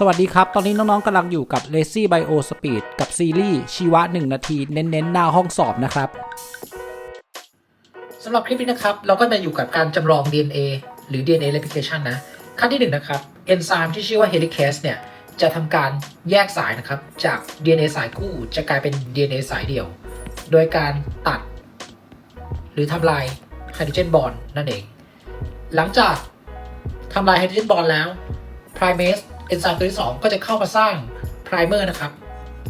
สวัสดีครับ ตอนนี้น้องๆกำลังอยู่กับ Lazy Bio Speed กับซีรีส์ชีวะ 1 นาที เน้นๆ หน้าห้องสอบนะครับสำหรับคลิปนี้นะครับ เราก็มาอยู่กับการจำลอง DNA หรือ DNA replication นะ ขั้นที่หนึ่งนะครับ เอนไซม์ที่ชื่อว่า helicase เนี่ย จะทำการแยกสายนะครับ จาก DNA สายคู่จะกลายเป็น DNA สายเดี่ยว โดยการตัด หรือทำลายไฮโดรเจนบอนนั่นเอง หลังจากทำลายไฮโดรเจนบอนแล้ว primase เเอนไซม์ตัวที่ 2 ก็จะเข้ามาสร้าง primer นะครับ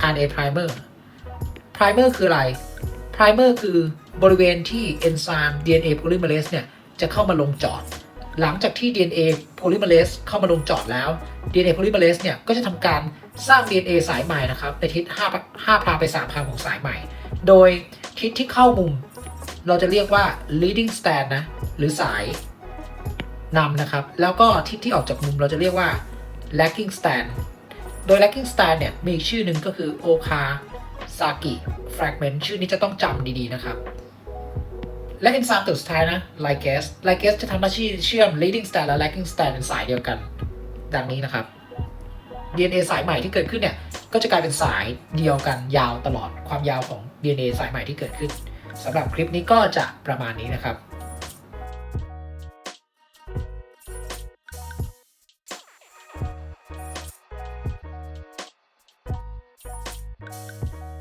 RNA primer primer คืออะไร primer คือบริเวณที่เอนไซม์ DNA polymerase เนี่ยจะเข้ามาลงจอด หลังจากที่ DNA polymerase เข้ามาลงจอดแล้ว DNA polymerase เนี่ยก็จะทำการสร้าง DNA สายใหม่นะครับ ในทิศ5 5พาไป3พาของสายใหม่ โดยทิศที่เข้ามุม เราจะเรียกว่า leading strand นะ หรือสายนำนะครับ แล้วก็ทิศที่ออกจากมุมเราจะเรียกว่า lagging strand โดย lagging strand เนี่ยมีชื่อหนึ่งก็คือ oka saki fragment ชื่อนี้จะต้องจำดีๆนะครับและเอนไซม์ตัวสุดท้ายนะ ligase ligase จะทำหน้าที่เชื่อม leading strand และ lagging strand เป็นสายเดียวกัน ดังนี้นะครับ DNA สายใหม่ที่เกิดขึ้นเนี่ยก็จะกลายเป็นสายเดียวกันยาวตลอดความยาวของ DNA สายใหม่ที่เกิดขึ้นสำหรับคลิปนี้ก็จะประมาณนี้นะครับ Música